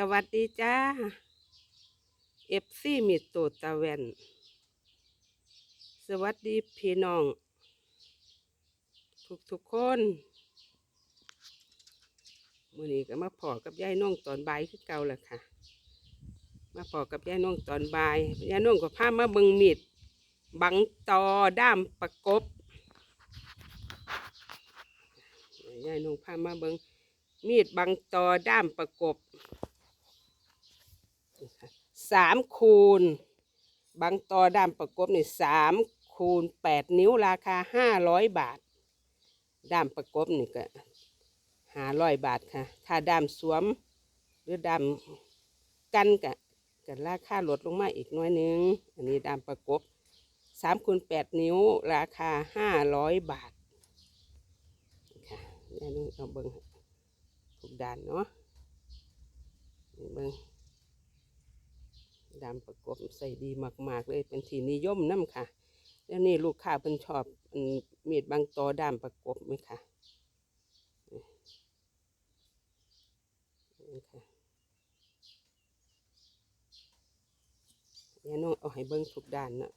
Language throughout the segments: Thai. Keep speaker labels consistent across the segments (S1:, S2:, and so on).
S1: สวัสดีจ้าเอฟซีมิดโตตะแวนสวัสดีพี่น้อง ทุกทุกคนมื่อนี้ก็มาพอกับยายน้องตอนบ่ายคือเก่าแหละค่ะ มาพอกับยายน้องตอนบ่ายยายน้องก็พามาเบิงมีดบังตอด้ามประกบยายน้องพามาเบิงมีดบังตอด้ามประกบ สามคูณบางตอด้ามประกบนี่สามคูณแปดนิ้วราคาห้าร้อยบาท ด้ามประกบนี่ก็ห้าร้อยบาทค่ะ ถ้าด้ามสวม หรือด้ามกันกะก็ราคาลดลงมาอีกน้อยนึง อันนี้ด้ามประกบสามคูณแปดนิ้วราคาห้าร้อยบาทค่ะนี่เอาเบิ้งทุกด้านเนาะนี่เบิ้ง ดำประกบใส่ดีมาก ๆ เลยเป็นที่นิยมน้ำค่ะแล้วนี่ลูกค้าเพิ่นชอบมีดบางตอดามประกบไหมคะนี่ค่ะเดี๋ยวน้องเอาให้เบิ้งทุกด้านนะ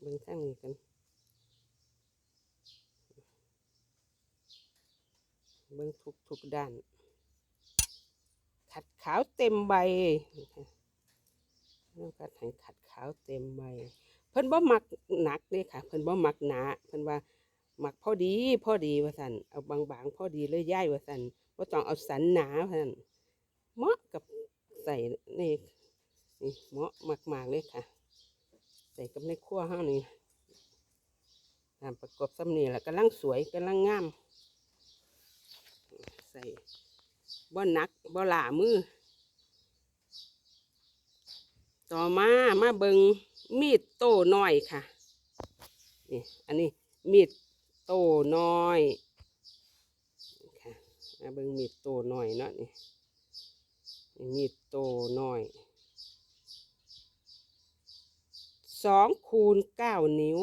S1: เบิ้งข้างนี้กัน เบิ่งทุกทุกด้าน ขัดขาวเต็มใบนะคะน้องกัดให้ขัดขาวเต็มใบ เพิ่นบ่มักหนักเด้ค่ะ เพิ่นบ่มักหนาเพิ่นว่ามักพอดีพอดีว่าซั่นเอาบางๆพอดีเลยย่ายว่าซั่นบ่าต้องเอาสันหนาว่าซั่นเหมาะกับใส่นี่นี่เหมาะมากๆเลยค่ะ ใส่กับในครัวเฮานี่ตามประกอบซ้ำนี่แหละกำลังสวยกำลังงาม ใส่บ่หนักบ่หลามือ ต่อมามาเบิงมีดโตน้อยค่ะนี่อันนี้มีดโตน้อยค่ะมาเบิงมีดโตน้อยเนาะนี่มีดโตน้อยสองคูณเก้านิ้ว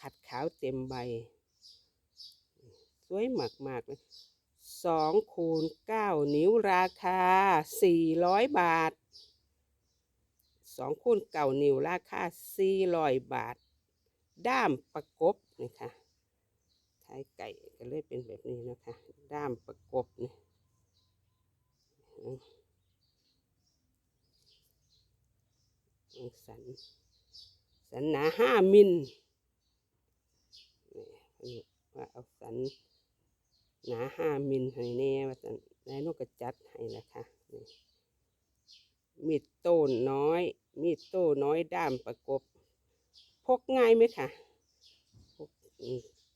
S1: ขัดขาวเต็มใบ สวยมากๆเลยสองคูณเก้านิ้วราคาสี่ร้อยบาทสองคูณเก้านิ้วราคาสี่ร้อยบาท ด้ามประกบนี่ค่ะท้ายไก่ก็เลยเป็นแบบนี้นะคะ ด้ามประกบนี่สันสันหนาห้ามิลนี่ว่าเอาสัน หนาห้ามิลให้แน่ว่าสันนายนกกระจัดให้ละค่ะนี่มีดโต้นน้อย มีดโต้น้อยด้ามประกบ พกง่ายไหมค่ะ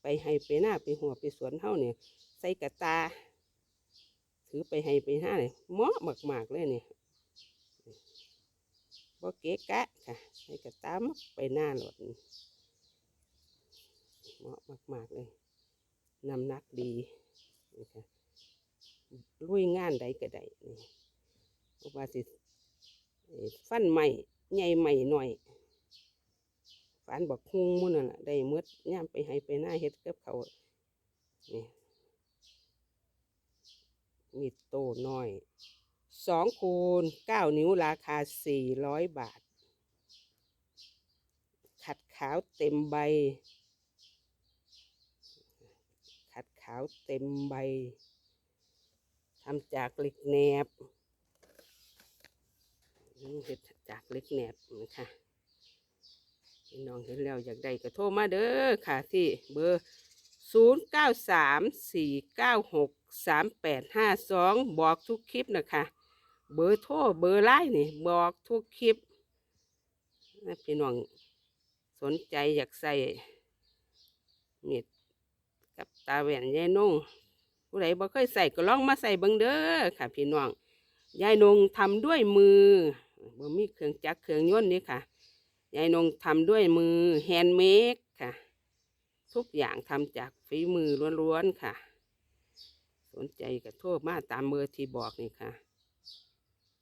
S1: ไปให้ไปหน้าไปหัวไปสวนเท่าเนี่ยใส่กระตา ถือไปให้ไปหน้าเนี่ยเหมาะมากๆเลยเนี่ยบ่เกะกะค่ะใส่กระตามักไปหน้าหลดเหมาะมากๆเลยน้ำหนักดี นี่ค่ะลุยงานใดก็ได้นี่เพราะว่าสิฟันใหม่ใหญ่ใหม่หน่อยฟันบักฮุงมุ่นน่ะได้หมืดย่ามไปให้ไปหน้าเฮ็ดกับเขาวนี่มีโตน้อยสองคูณเก้านิ้วราคาสี่ร้อยบาท ขัดขาวเต็มใบ ขัดขาวเต็มใบทำจากเหล็กแหนบนี่เห็ดจากเหล็กแหนบนะคะพี่น้องเห็นแล้วอยากได้ก็โทรมาเด้อค่ะที่เบอร์ศูนย์เก้าสามสี่เก้าหกสามแปดห้าสองบอกทุกคลิปนะคะ เบอร์โทรเบอร์ไลน์นี่บอกทุกคลิปนะพี่น้องสนใจอยากใส่เม็ด กับตาแหวนยายนงผู้ใดบ่เคยใส่ก็ลองมาใส่เบิ่งเด้อค่ะ พี่น้องยายนงทำด้วยมือบ่มีเครื่องจักรเครื่องยนต์นี่ค่ะยายนงทำด้วยมือแฮนด์เมดค่ะทุกอย่างทำจากฝีมือล้วนๆค่ะ สนใจก็โทรมาตามเบอร์ที่บอกนี่ค่ะ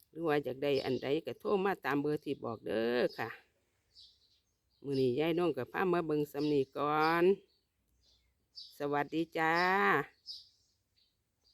S1: หรือว่าอยากได้อันใดก็โทรมาตามเบอร์ที่บอกเด้อค่ะ มือนี้ยายน้องกับพามาเบิงสำนีก่อน สวัสดีจ้า